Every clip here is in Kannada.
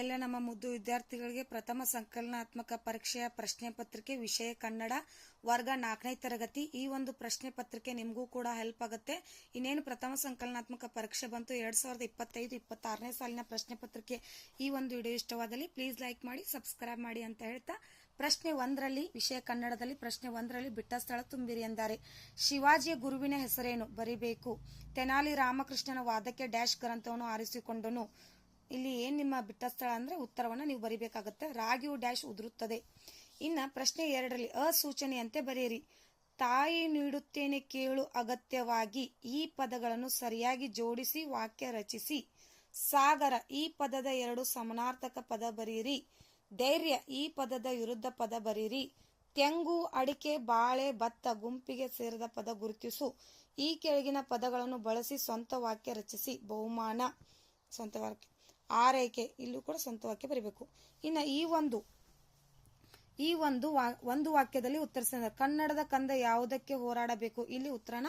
ಎಲ್ಲ ನಮ್ಮ ಮುದ್ದು ವಿದ್ಯಾರ್ಥಿಗಳಿಗೆ ಪ್ರಥಮ ಸಂಕಲನಾತ್ಮಕ ಪರೀಕ್ಷೆಯ ಪ್ರಶ್ನೆ ಪತ್ರಿಕೆ ವಿಷಯ ಕನ್ನಡ ವರ್ಗ ನಾಲ್ಕನೇ ತರಗತಿ. ಈ ಒಂದು ಪ್ರಶ್ನೆ ಪತ್ರಿಕೆ ನಿಮಗೂ ಕೂಡ ಹೆಲ್ಪ್ ಆಗುತ್ತೆ. ಇನ್ನೇನು ಪ್ರಥಮ ಸಂಕಲನಾತ್ಮಕ ಪರೀಕ್ಷೆ ಬಂತು ಎರಡ್ ಸಾವಿರದ ಇಪ್ಪತ್ತೈದು, ಇಪ್ಪತ್ತಾರನೇ ಸಾಲಿನ ಪ್ರಶ್ನೆ ಪತ್ರಿಕೆ ಈ ಒಂದು ವಿಡಿಯೋ ಇಷ್ಟವಾದಲ್ಲಿ ಪ್ಲೀಸ್ ಲೈಕ್ ಮಾಡಿ ಸಬ್ಸ್ಕ್ರೈಬ್ ಮಾಡಿ ಅಂತ ಹೇಳ್ತಾ ಪ್ರಶ್ನೆ ಒಂದರಲ್ಲಿ, ವಿಷಯ ಕನ್ನಡದಲ್ಲಿ ಪ್ರಶ್ನೆ ಒಂದರಲ್ಲಿ ಬಿಟ್ಟ ಸ್ಥಳ ತುಂಬಿರಿ ಎಂದರೆ. ಶಿವಾಜಿಯ ಗುರುವಿನ ಹೆಸರೇನು? ಬರಿಬೇಕು. ತೆನಾಲಿ ರಾಮಕೃಷ್ಣನ ವಾದಕ್ಕೆ ಡ್ಯಾಶ್ ಗ್ರಂಥವನ್ನು ಆರಿಸಿಕೊಂಡನು. ಇಲ್ಲಿ ಏನ್ ನಿಮ್ಮ ಬಿಟ್ಟ ಸ್ಥಳ ಅಂದ್ರೆ ಉತ್ತರವನ್ನ ನೀವು ಬರಿಬೇಕಾಗತ್ತೆ. ರಾಗಿಯು ಡ್ಯಾಶ್ ಉದುರುತ್ತದೆ. ಇನ್ನ ಪ್ರಶ್ನೆ ಎರಡರಲ್ಲಿ ಅಸೂಚನೆಯಂತೆ ಬರೆಯಿರಿ. ತಾಯಿ ನೀಡುತ್ತೇನೆ ಕೇಳು ಅಗತ್ಯವಾಗಿ. ಈ ಪದಗಳನ್ನು ಸರಿಯಾಗಿ ಜೋಡಿಸಿ, ವಾಕ್ಯ ರಚಿಸಿ. ಸಾಗರ, ಈ ಪದದ ಎರಡು ಸಮನಾರ್ಥಕ ಪದ ಬರೀರಿ ಧೈರ್ಯ, ಈ ಪದದ ವಿರುದ್ಧ ಪದ ಬರೀರಿ ತೆಂಗು, ಅಡಿಕೆ, ಬಾಳೆ, ಭತ್ತ, ಗುಂಪಿಗೆ ಸೇರಿದ ಪದ ಗುರುತಿಸು. ಈ ಕೆಳಗಿನ ಪದಗಳನ್ನು ಬಳಸಿ ಸ್ವಂತ ವಾಕ್ಯ ರಚಿಸಿ. ಬಹುಮಾನ. ಸ್ವಂತ ವಾಕ್ಯ. ಆರೈಕೆ ಇಲ್ಲೂ ಕೂಡ ಸ್ವಂತ ವಾಕ್ಯ ಬರೀಬೇಕು. ಇನ್ನು ಈ ಒಂದು ಈ ಒಂದು ಒಂದು ವಾಕ್ಯದಲ್ಲಿ ಉತ್ತರಿಸಿದ ಕನ್ನಡದ ಕಂದ ಯಾವುದಕ್ಕೆ ಹೋರಾಡಬೇಕು? ಇಲ್ಲಿ ಉತ್ತರನ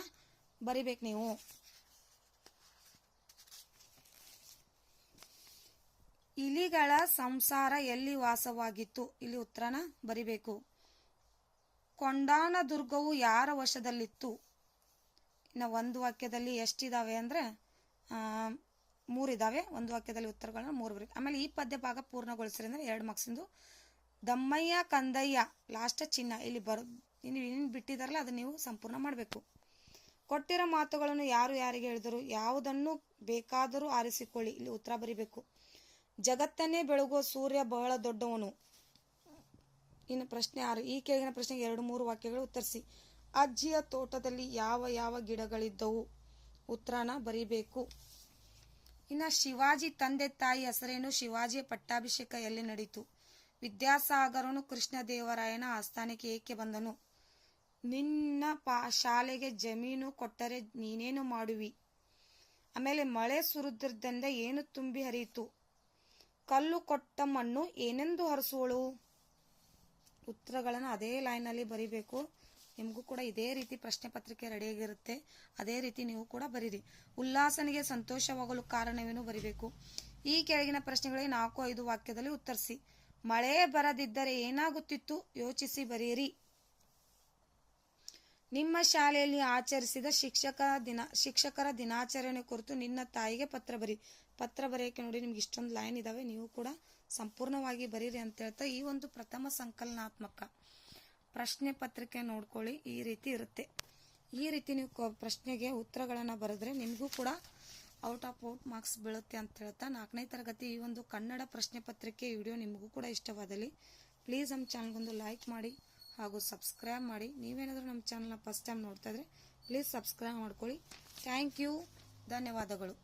ಬರಿಬೇಕು ನೀವು. ಇಲಿಗಳ ಸಂಸಾರ ಎಲ್ಲಿ ವಾಸವಾಗಿತ್ತು? ಇಲ್ಲಿ ಉತ್ತರನ ಬರಿಬೇಕು. ಕೊಂಡಾನ ದುರ್ಗವು ಯಾರ ವಶದಲ್ಲಿತ್ತು? ಇನ್ನು ಒಂದು ವಾಕ್ಯದಲ್ಲಿ ಎಷ್ಟಿದಾವೆ ಅಂದ್ರೆ ಆ, ಇದಾವೆ. ಒಂದು ವಾಕ್ಯದಲ್ಲಿ ಉತ್ತರಗಳನ್ನ ಮೂರು ಬರೀ ಆಮೇಲೆ ಈ ಪದ್ಯ ಭಾಗ ಪೂರ್ಣಗೊಳಿಸ್ರಿ ಅಂದ್ರೆ ಎರಡು ಮಾರ್ಕ್ಸಿಂದು ದಮ್ಮಯ್ಯ ಕಂದಯ್ಯ ಲಾಸ್ಟ್ ಚಿನ್ನ. ಇಲ್ಲಿ ಬರೋ ಇನ್ನು ಏನು ಬಿಟ್ಟಿದಾರಲ್ಲ ಅದನ್ನ ನೀವು ಸಂಪೂರ್ಣ ಮಾಡಬೇಕು. ಕೊಟ್ಟಿರೋ ಮಾತುಗಳನ್ನು ಯಾರು ಯಾರಿಗೆ ಹೇಳಿದರು? ಯಾವುದನ್ನು ಬೇಕಾದರೂ ಆರಿಸಿಕೊಳ್ಳಿ. ಇಲ್ಲಿ ಉತ್ತರ ಬರಿಬೇಕು. ಜಗತ್ತನ್ನೇ ಬೆಳಗುವ ಸೂರ್ಯ ಬಹಳ ದೊಡ್ಡವನು. ಇನ್ನು ಪ್ರಶ್ನೆ ಆರು ಈ ಕೆಳಗಿನ ಪ್ರಶ್ನೆಗೆ ಎರಡು ಮೂರು ವಾಕ್ಯಗಳು ಉತ್ತರಿಸಿ. ಅಜ್ಜಿಯ ತೋಟದಲ್ಲಿ ಯಾವ ಯಾವ ಗಿಡಗಳಿದ್ದವು? ಉತ್ತರನ ಬರೀಬೇಕು. ಇನ್ನು ಶಿವಾಜಿ ತಂದೆ ತಾಯಿ ಹೆಸರೇನು? ಶಿವಾಜಿಯ ಪಟ್ಟಾಭಿಷೇಕ ಎಲ್ಲಿ ನಡೀತು? ವಿದ್ಯಾಸಾಗರನು ಕೃಷ್ಣದೇವರಾಯನ ಆಸ್ಥಾನಕ್ಕೆ ಏಕೆ ಬಂದನು? ನಿನ್ನ ಪಾ ಶಾಲೆಗೆ ಜಮೀನು ಕೊಟ್ಟರೆ ನೀನೇನು ಮಾಡುವಿ? ಆಮೇಲೆ ಮಳೆ ಸುರಿದ್ರದಿಂದ ಏನು ತುಂಬಿ ಹರಿಯಿತು? ಕಲ್ಲು ಕೊಟ್ಟ ಮಣ್ಣು ಏನೆಂದು ಹರಿಸುವಳು? ಉತ್ತರಗಳನ್ನು ಅದೇ ಲೈನಲ್ಲಿ ಬರಿಬೇಕು. ನಿಮಗೂ ಕೂಡ ಇದೇ ರೀತಿ ಪ್ರಶ್ನೆ ಪತ್ರಿಕೆ ರೆಡಿಯಾಗಿರುತ್ತೆ. ಅದೇ ರೀತಿ ನೀವು ಕೂಡ ಬರೀರಿ. ಉಲ್ಲಾಸನಿಗೆ ಸಂತೋಷವಾಗಲು ಕಾರಣವೇನು ಬರಿಬೇಕು? ಈ ಕೆಳಗಿನ ಪ್ರಶ್ನೆಗಳಿಗೆ ನಾಲ್ಕು, ಐದು ವಾಕ್ಯದಲ್ಲಿ ಉತ್ತರಿಸಿ. ಮಳೆ ಬರದಿದ್ದರೆ ಏನಾಗುತ್ತಿತ್ತು? ಯೋಚಿಸಿ ಬರೆಯಿರಿ. ನಿಮ್ಮ ಶಾಲೆಯಲ್ಲಿ ಆಚರಿಸಿದ ಶಿಕ್ಷಕ ದಿನ, ಶಿಕ್ಷಕರ ದಿನಾಚರಣೆ ಕುರಿತು ನಿನ್ನ ತಾಯಿಗೆ ಪತ್ರ ಬರಿ. ಪತ್ರ ಬರೆಯಕ್ಕೆ ನೋಡಿ ನಿಮ್ಗೆ ಇಷ್ಟೊಂದು ಲೈನ್ ಇದಾವೆ. ನೀವು ಕೂಡ ಸಂಪೂರ್ಣವಾಗಿ ಬರೀರಿ ಅಂತ ಹೇಳ್ತಾ ಈ ಒಂದು ಪ್ರಥಮ ಸಂಕಲನಾತ್ಮಕ ಪ್ರಶ್ನೆ ಪತ್ರಿಕೆ ನೋಡ್ಕೊಳ್ಳಿ. ಈ ರೀತಿ ಇರುತ್ತೆ. ಈ ರೀತಿ ನೀವು ಪ್ರಶ್ನೆಗೆ ಉತ್ತರಗಳನ್ನು ಬರೆದ್ರೆ ನಿಮಗೂ ಕೂಡ ಔಟ್ ಆಫ್ ಔಟ್ ಮಾರ್ಕ್ಸ್ ಬೀಳುತ್ತೆ ಅಂತ ಹೇಳ್ತಾ ನಾಲ್ಕನೇ ತರಗತಿ ಈ ಒಂದು ಕನ್ನಡ ಪ್ರಶ್ನೆ ಪತ್ರಿಕೆ ವಿಡಿಯೋ ನಿಮಗೂ ಕೂಡ ಇಷ್ಟವಾದಲ್ಲಿ ಪ್ಲೀಸ್ ನಮ್ಮ ಚಾನಲ್ಗೊಂದು ಲೈಕ್ ಮಾಡಿ ಹಾಗೂ ಸಬ್ಸ್ಕ್ರೈಬ್ ಮಾಡಿ. ನೀವೇನಾದರೂ ನಮ್ಮ ಚಾನಲ್ನ ಫಸ್ಟ್ ಟೈಮ್ ನೋಡ್ತಾ ಇದ್ರೆ ಪ್ಲೀಸ್ ಸಬ್ಸ್ಕ್ರೈಬ್ ಮಾಡ್ಕೊಳ್ಳಿ. Thank you. ಧನ್ಯವಾದಗಳು.